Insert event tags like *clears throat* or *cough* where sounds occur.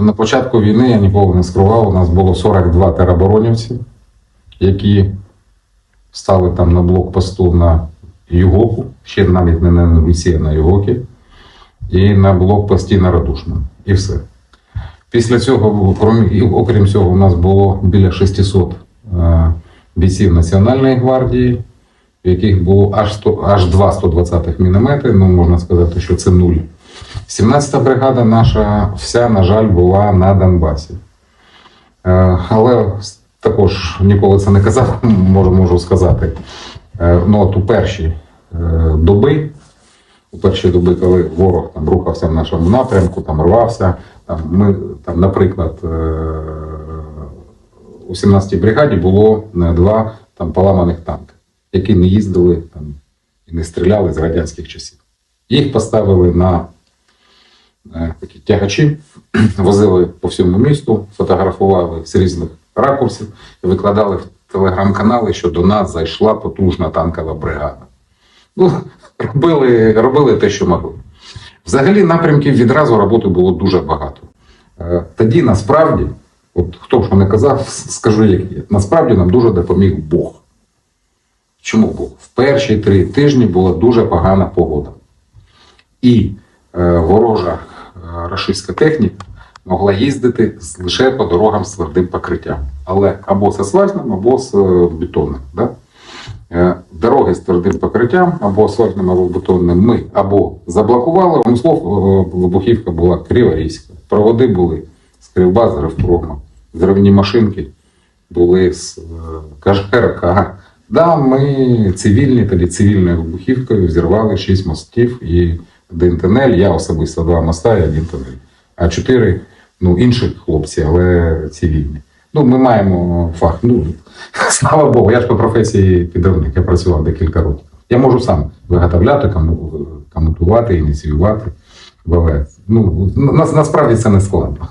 На початку війни я ніколи не скривав, у нас було 42 тероборонівці, які стали там на блокпосту на Югоку, ще навіть не на а на Югокі, і на блокпості на Радушному. І все. Після цього, крім, окрім цього, у нас було біля 600 е, бійців Національної гвардії, в яких було аж, 100, аж 2 120-х міномети, ну можна сказати, що це нуль. 17-та бригада наша вся, на жаль, була на Донбасі. Е, Але також ніколи це не казав, *laughs* можу, можу сказати. Е, Ну, от у перші е, доби, у перші доби, коли ворог там рухався в нашому напрямку, там рвався, там ми, там, наприклад, у 17-й бригаді було два там поламаних танки, які не їздили там, і не стріляли з радянських часів. Їх поставили на такі тягачі, *clears throat* возили по всьому місту, фотографували з різних ракурсів і викладали в телеграм-канали, що до нас зайшла потужна танкова бригада. Ну, *laughs* робили, робили те, що могли. Взагалі напрямків відразу роботи було дуже багато. Е, Тоді насправді, от хто б що не казав, *laughs* скажу як є. Насправді нам дуже допоміг Бог. Чому Бог? В перші три тижні була дуже погана погода. І е, ворожа е, рашистська техніка могла їздити лише по дорогам з твердим покриттям. Але або з асфальтним, або з е, бетонним. Да? Е, Дороги з твердим покриттям, або асфальтним, або бетонним ми або заблокували, одним е, вибухівка була криворізька. Проводи були з Кривба, з Ревпрома, зривні машинки були з КЖРК. Да, ми цивільні, тоді цивільною вибухівкою зірвали шість мостів і один тунель. Я особисто два моста і один тунель. А чотири ну, інших хлопці, але цивільні. Ну, ми маємо фах. Ну, *laughs* слава Богу, я ж по професії підривник, я працював декілька років. Я можу сам виготовляти, кому- комутувати, ініціювати. ВВС. Ну, на, насправді це не складно.